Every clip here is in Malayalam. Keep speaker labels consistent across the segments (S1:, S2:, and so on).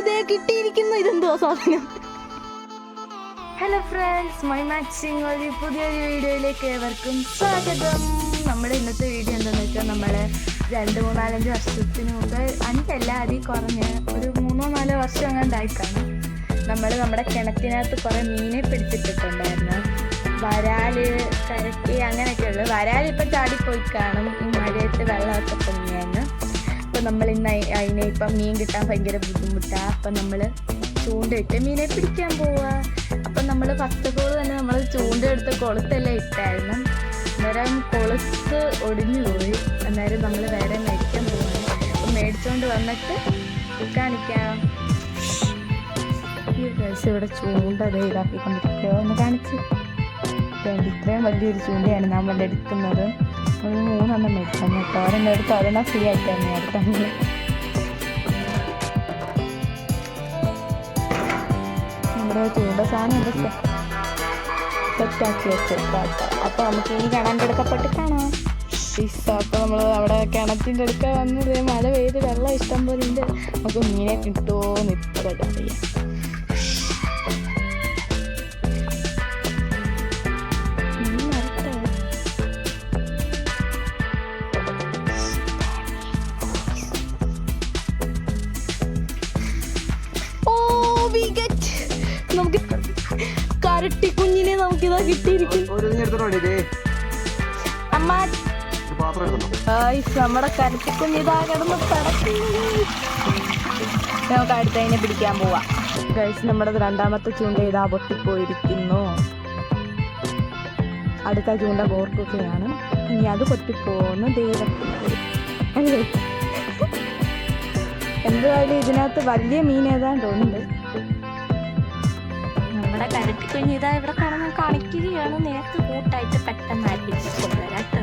S1: ഇതേ കിട്ടിയിരിക്കുന്നു. ഇതെന്തോ സാധനം.
S2: ഹലോ ഫ്രണ്ട്സ് മൈ മാക്സിംഗ് ഒരു പുതിയൊരു വീഡിയോയിലേക്ക് ഏവർക്കും സ്വാഗതം. നമ്മുടെ ഇന്നത്തെ വീഡിയോ എന്താണെന്ന് വെച്ചാൽ നമ്മളെ രണ്ട് മൂന്നാലഞ്ച് വർഷത്തിന് മുമ്പ് അഞ്ചല്ല അതിൽ കുറഞ്ഞ് ഒരു മൂന്നോ നാലോ വർഷം അങ്ങാണ്ടായി കാണും നമ്മൾ നമ്മുടെ കിണറ്റിനകത്ത് കുറേ മീനെ പിടിച്ചിട്ടിട്ടുണ്ടായിരുന്നു. വരാൽ കരക്കി അങ്ങനെയൊക്കെ ഉള്ളു വരാൽ ഇപ്പം ചാടിപ്പോയി കാണും. ഈ മഴയത്ത് വെള്ളമൊക്കെ അപ്പം നമ്മൾ ഇന്ന് അതിനെ ഇപ്പം മീൻ കിട്ടാൻ ഭയങ്കര ബുദ്ധിമുട്ടാണ് അപ്പം നമ്മൾ ചൂണ്ടയിട്ട് മീനെ പിടിക്കാൻ പോവാ. അപ്പം നമ്മൾ ഫസ്റ്റ് ഓഫ് ഓൾ തന്നെ നമ്മൾ ചൂണ്ടെടുത്ത് കൊളുത്തെല്ലാം ഇട്ടായിരുന്നു. അന്നേരം കൊളുത്ത് ഒടിഞ്ഞു പോയി. അന്നേരം നമ്മൾ വേറെ മേടിക്കാൻ പോകുന്നു അപ്പം മേടിച്ചുകൊണ്ട് വന്നിട്ട് കാണിക്കാം. ഇവിടെ ചൂണ്ട ദേ ഇതാക്കിക്കൊണ്ടിരിക്കുക ഒന്ന് കാണിച്ച്. വേണ്ടി ഇത്രയും വലിയൊരു ചൂണ്ടയാണ് നമ്മൾ എടുക്കുന്നത്. ഒരു മൂന്നെണ്ണം മേടിക്കാം കേട്ടോ. ഒരെണ്ണം എടുത്ത് ഒരെണ്ണം ഫ്രീ ആയിട്ട് തന്നെ എടുത്തത് നമ്മുടെ ചൂണ്ട സാധനം ഇതൊക്കെ സെറ്റാക്കി വെച്ചിട്ടോ അപ്പോൾ നമുക്ക് ഇനി കിണന്റെ അടുക്കപ്പെട്ട് കാണാം. അപ്പോൾ നമ്മൾ അവിടെ കിണറ്റിന്റെ അടുക്ക വന്നത് മഴ പെയ്ത് വെള്ളം ഇഷ്ടം പോലെ ഉണ്ട്. നമുക്ക് മീനെ കിട്ടുമോ എന്ന് അറിയാം
S1: നമുക്കിതാ കിട്ടിയിരിക്കും അമ്മ. നമ്മുടെ കരട്ടി കുഞ്ഞിതാ കിടന്ന് നമുക്ക് അടുത്തതിനെ പിടിക്കാൻ പോവാം. ഗൈസ് നമ്മുടെ രണ്ടാമത്തെ ചൂണ്ട ഇതാ പൊട്ടിപ്പോയിരിക്കുന്നു. അടുത്ത ചൂണ്ട ഓർക്കുകയാണ് ഇനി അത് പൊട്ടിപ്പോന്ന് ദൈവം അല്ലേ? എന്തായാലും ഇതിനകത്ത് വലിയ മീൻ ഏതാണ്ട് ഉണ്ട് നമ്മുടെ കരട്ടി കുഞ്ഞ് ഇതാ ഇവിടെ കാണുന്ന കാണിക്കുകയാണ് നേരത്തെ കൂട്ടായിട്ട് പെട്ടെന്ന് അരിപ്പിച്ച് കൊണ്ടുവരാട്ടോ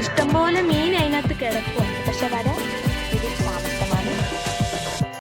S1: ഇഷ്ടംപോലെ മീൻ അതിനകത്ത് വരാൻ